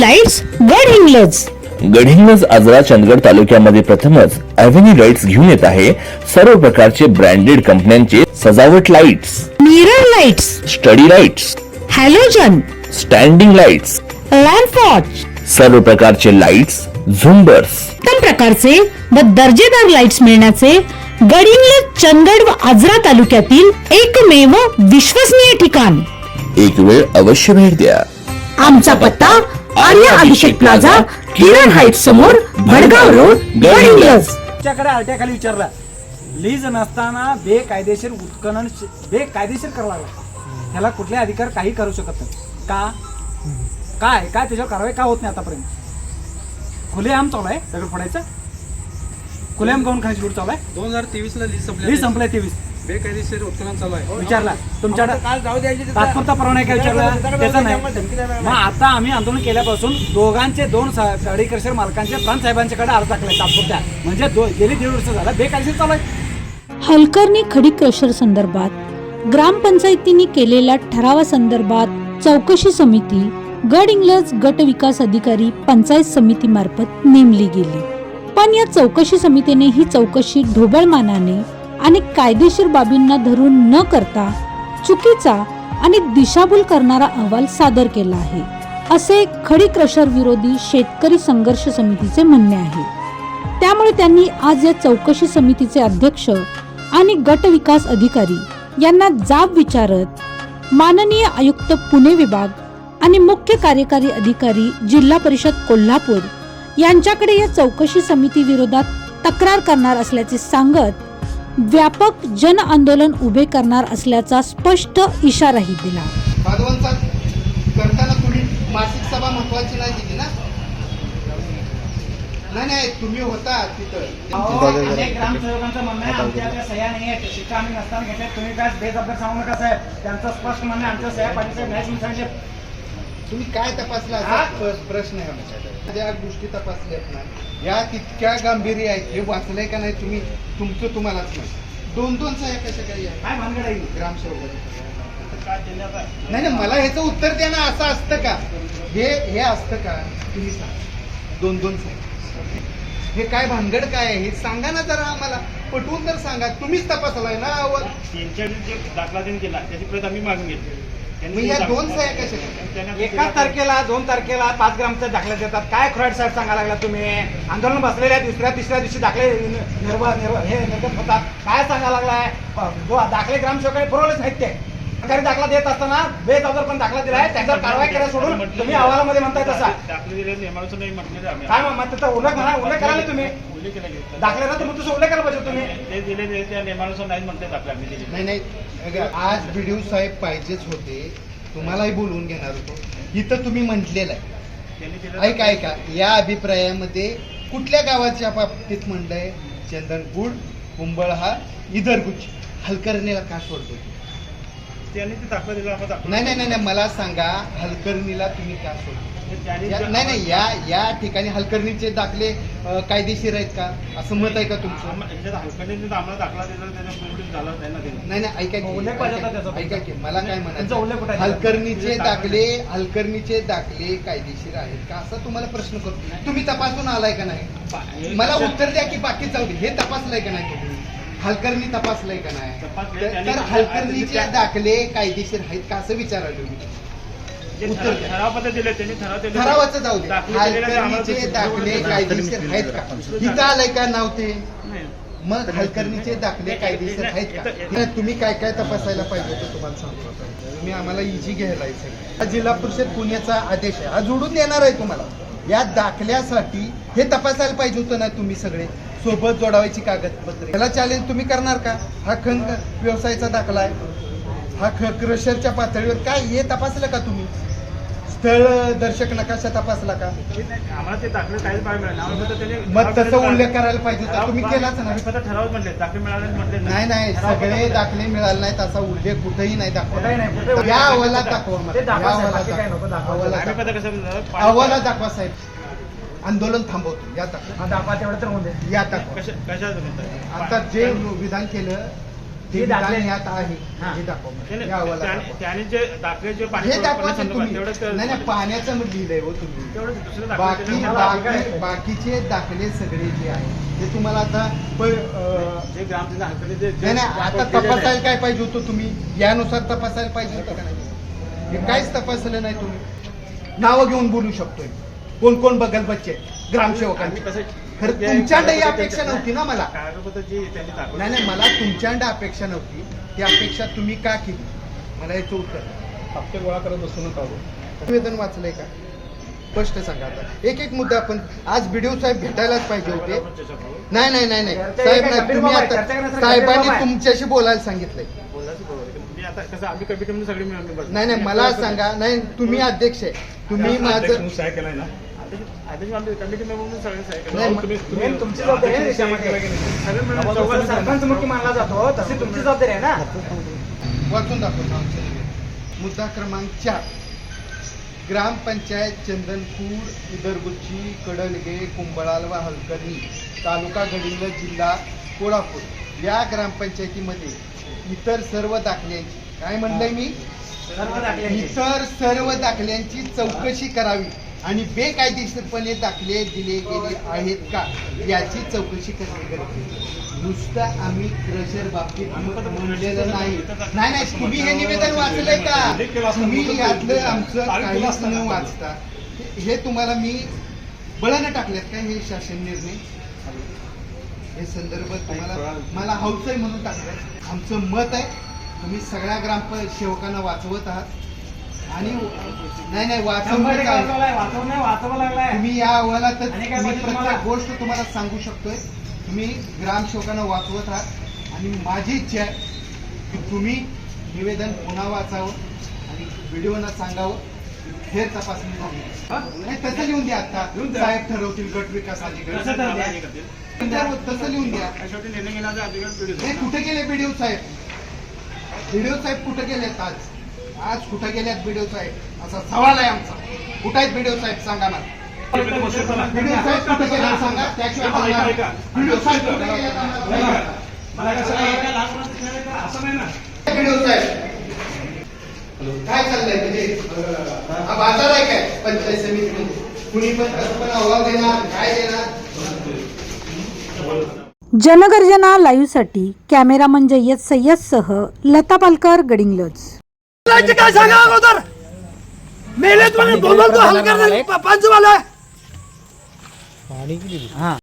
Lights Gadhinglaj Gadhinglaj Ajara Chandgad तालुक्यामध्ये प्रथमच avenue lights घेऊन येत आहे. सर्व प्रकारचे ब्रँडेड कंपन्यांचे सजावट lights mirror lights study lights halogen standing lights lamp watch सर्व प्रकारचे लाईट्स झुंबर्स उत्तम प्रकारचे व दर्जेदार लाईट्स मिळण्याचे गडिंग्लज चंदगड व आजरा तालुक्यातील एकमेव विश्वसनीय ठिकाण. एक वेळ अवश्य भेट द्या. आमचा पत्ता आर्य अभिषेक प्लाझा किरण हाईट समोर भडगाव रोड गडिंग्लज तुमच्याकडे आरट्याखाली विचारला. लीज नसताना बेकायदेशीर उत्खनन बेकायदेशीर करावं ह्याला कुठले अधिकार काही करू शकत नाही. का? काय? काय? त्याच्यावर कारवाई का होत नाही आतापर्यंत? खुलेआम चालू आहे. दगड फोडायचं? खुलेआम काऊन खायची लूट चालू आहे? दोन हजार तेवीस ला लीज संपली लीज संपलाय तेवीस. बेकायदेशीर उत्खनन चालू आहे. विचारला. तुमच्याकडे तात्पुरता परवाना आहे का विचारला? त्याचा नाही. मग आता आम्ही आंदोलन केल्यापासून दोघांचे दोन गाडीकर्षर मालकांचे प्रांत साहेबांच्याकडे अर्ज टाकलाय तात्पुरत्या म्हणजे दो गेली दीड वर्ष झालं बेकायदेशीर चालू आहे. हलकर्णी खडी क्रशर संदर्भात ग्रामपंचायतीने केलेल्या ठरावासंदर्भात चौकशी समिती गड इंग्लज गट विकास अधिकारी पंचायत समितीमार्फत नेमली गेली. पण या चौकशी समितीने ही चौकशी ढोबळमानाने आणि कायदेशीर बाबींना धरून न करता चुकीचा आणि दिशाभूल करणारा अहवाल सादर केला आहे. असे खडी क्रशर विरोधी शेतकरी संघर्ष समितीचे म्हणणे आहे. त्यामुळे त्यांनी आज या चौकशी समितीचे अध्यक्ष आणि गट विकास अधिकारी यांना जाब विचारत माननीय आयुक्त पुणे विभाग आणि मुख्य कार्यकारी अधिकारी जिल्हा परिषद कोल्हापूर यांच्याकडे या चौकशी समिती विरोधात तक्रार करणार असल्याचे सांगत व्यापक जन आंदोलन उभे करणार असल्याचा स्पष्ट इशाराही दिला. करताना तुम्ही मासिक सभा महत्वाची नाही दिली ना? नाही नाही तुम्ही होता तिथं. अनेक ग्रामसेवकांचं म्हणणं आहे आमच्याकडे सह्या नाही आहेत. शिक्का आम्ही नसताना घेतल्या. तुम्ही काय बेजबाबदार सांगू नका साहेब. त्यांचं स्पष्ट म्हणणं आहे, आमच्या सह्या पाटील साहेब नाही तुम्ही सांगितले तुम्ही काय तपासला प्रश्न आहे आमच्याकडे? त्या गोष्टी तपासल्यात ना या तितक्या गांभीर्य आहेत हे वाचलंय का नाही तुम्ही तुमचं तुम्हालाच नाही दोन दोन सह्या कशा काही काय भानगड आहे ग्रामसेवक नाही नाही मला ह्याचं उत्तर द्या ना असं असतं का? हे हे असतं का? तुम्ही सांगा. दोन दोन सह्या. हे काय भानगड काय आहे? हे सांगा ना जरा आम्हाला. पटवून तर सांगा. तुम्हीच तपासलाय ना अहवाल. त्यांच्या जे दाखला त्यांनी केला. त्याची प्रत आम्ही मागून घेतली. मग या दोन सह्या कशा एका तारखेला दोन तारखेला पाच ग्रामचे दाखले देतात. काय खुराड साहेब सांगायला लागला तुम्ही? आंदोलन बसलेल्या दुसऱ्या तिसऱ्या दिवशी दाखले निर्व निर्व हे निर्गत होतात. काय सांगायला लागलाय? प- दो- दाखले ग्रामसेवकांनी पुरवलेच नाहीत ते. सरकारी दाखला देत असताना बेजबाबदार पण दाखला दिलाय. त्याच्यावर कारवाई करायला सोडून तुम्ही अहवालामध्ये म्हणताय तसा. दाखले दिले नियमानुसार नाही म्हटलेलं आम्ही. काय मग त्याचा उल्लेख म्हणा उल्लेख करा ना तुम्ही. उल्लेख केला गेला. दाखल्याचा तुम्ही तुझा उल्लेख करायला पाहिजे तुम्ही. ते दिले ते त्या नियमानुसार नाही म्हटले दाखले आम्ही दिले नाही नाही. अगं, आज बीडीओ साहेब पाहिजेच होते. तुम्हालाही बोलवून घेणार होतो. इथं तुम्ही म्हटलेलं आहे. दिलं ऐका ऐका. या अभिप्रायामध्ये कुठल्या गावाच्या बाबतीत म्हणलंय? चंदनपूर कुंबळहा इदरगुच्छ हलकर्णीला का सोडतो त्यांनी ते दाखला दिला आम्हाला दाखला नाही नाही नाही नाही, मला सांगा हलकर्णीला तुम्ही का त्यांनी या- नाही नाही या या ठिकाणी हलकर्णीचे दाखले अं, कायदेशीर आहेत का? असं मत आहे का तुमचं? आम्हा- हलकर्णीने आम्हाला दाखला दिला झालं नाही ना नाही नाही ऐका की, उल्लेख पाहिजे होता ऐका त्याचा. ऐका की मला काय त्यांचा उल्लेख कुठे म्हणायचं आहे? हलकर्णीचे दाखले हलकर्णीचे दाखले कायदेशीर आहेत का? असं तुम्हाला प्रश्न करतो. तुम्ही तपासून आलाय का नाही? मला उत्तर द्या की बाकी जाऊ दे. हे तपासलंय का नाही तुम्ही? हलकर्णी तपासलंय का नाही? तपासलंय. तर- त्यांनी- हलकर्णीचे दाखले कायदेशीर आहेत का असं विचारायलो मी. जे उत्तर ठराव द्या. ठराव पद्धत दिले त्यांनी ठराव दिले ठरावाचं जाऊ दे. दाखले दिलेले ते आम्हाला हलकर्णीचे दुसरं- दाखले कायदेशीर आहेत का? इथं आलंय का नाव ते? नाही. मग हलकर्णीचे दाखले कायदेशीर आहेत का? नाही, तुम्ही काय काय तपासायला पाहिजे होतं तुम्हाला सांगतो तुम्ही आम्हाला इजी घ्यायला आहे सगळं. हा जिल्हा परिषद पुण्याचा आदेश आहे. हा जोडून देणार आहे तुम्हाला. या दाखल्यासाठी हे तपासायला पाहिजे होतं ना तुम्ही सगळे? सोबत जोडावायची कागदपत्रे. याला चॅलेंज तुम्ही करणार का? हा खन व्यवसायाचा दाखला आहे. हा ख क्रशरच्या पातळीवर काय हे तपासलं का तुम्ही? स्थळ दर्शक नकाशा तपासला का? मग तसं उल्लेख करायला पाहिजे होता. तुम्ही केलाच नाही. नाही नाही सगळे दाखले मिळाले नाहीत असा उल्लेख कुठेही नाही दाखवा या. अहवालात दाखवा? अहवालात दाखवा साहेब. आंदोलन थांबवतो. या या? आता जे विधान केलं ते हे विधान दाखले. यात आहे. हा. हे दाखवा त्याने- जे दाखले जे हे तुम्ही. नाही नाही पाण्याचं मग लिहिलंय हो तुम्ही. बाकी बाकीचे दाखले सगळे जे आहेत ते तुम्हाला आता नाही नाही आता तपासायला. काय पाहिजे होतं तुम्ही? यानुसार तपासायला पाहिजे होतं का नाही? हे काहीच तपासलं नाही तुम्ही. नावं घेऊन बोलू शकतोय. कोण कोण बघल बच्चे? कसं- खरं ते तुमच्याकडे ही अपेक्षा नव्हती ना मला. नाही नाही मला तुमच्याकडे अपेक्षा नव्हती. ती अपेक्षा तुम्ही का केली? मला याचं उत्तर हप्ते गोळा करत बसू नका निवेदन वाचलंय का? स्पष्ट सांगा आता. एक एक मुद्दा आपण आज बीडीओ साहेब भेटायलाच पाहिजे होते. नाही नाही नाही नाही. साहेब नाही तुम्ही आता साहेबांनी. तुमच्याशी बोलायला सांगितलंय. नाही नाही मला सांगा. नाही तुम्ही अध्यक्ष आहे. तुम्ही माझं तुमची जबाबदारी आहे सरपंच मुख्य मानला जातो. तशी तुमची जबाबदारी आहे ना? वाचून दाखवतो. मुद्दा क्रमांक चार. ग्रामपंचायत चंदनपूर उदरगुच्ची कडलगे कुंभळालवा हलकर्णी तालुका गडिंग्लज जिल्हा कोल्हापूर. या ग्रामपंचायतीमध्ये इतर सर्व दाखल्यांची काय म्हणलंय मी. इतर सर्व दाखल्यांची चौकशी करावी. आणि बेकायदेशीरपणे दाखले दिले गेले आहेत का याची चौकशी करणे गरजेचे नुसतं आम्ही क्रशर बाबतीत म्हणलेलं नाही. नाही नाही तुम्ही हे निवेदन वाचलंय का? तुम्ही यातलं आमचं काहीच न वाचता. हे तुम्हाला मी बळानं टाकल्यात का? हे शासन निर्णय? हे संदर्भ तुम्हाला मला हौस आहे म्हणून टाकलं आमचं मत आहे तुम्ही सगळ्या ग्रामसेवकांना वाचवत आहात. आणि नाही नाही टक्के काय? वाचवलं नाही वाचवं लागलाय. तुम्ही या अहवालातच आणि काय मी पाहिजे तुम्हाला? प्रत्येक गोष्ट तुम्हाला सांगू शकतोय. तुम्ही ग्रामसेवकांना वाचवत आहात आणि माझी इच्छा आहे की तुम्ही निवेदन पुन्हा वाचावं आणि व्हिडिओना सांगावं. की फेर तपासणी झाली नाही तसं लिहून द्या आता. साहेब ठरवतील गट विकास अधिकारी. कसं? हे तसं लिहून द्या. शेवटी निर्णय घेण्याचा अधिकार पिढीचा. हे कुठे गेले बीडीओ साहेब? बीडीओ साहेब कुठे गेलेत आज? आज कुठे गेल्यात बीडीओ साहेब? असा सवाल आहे आमचा. कुठे आहेत बीडीओ साहेब? सांगा मला. बीडीओ साहेब कुठे गेले सांगा. त्याशिवाय. बीडीओ साहेब कुठे का? असं नाही ना. बीडीओ साहेब. काय चाललंय म्हणजे? हा बाजार आहे काय? पंचायत समितीमध्ये. कुणी पण कसं पण अहवाल देणार काय देणार? जनगर्जना लाईव्हसाठी कॅमेरामन जय्यद सय्यदसह लता पालकर गडिंग्लज. काय सांगा अगोदर? मेलेत म्हणे बोलवतो हलकर पंचवाला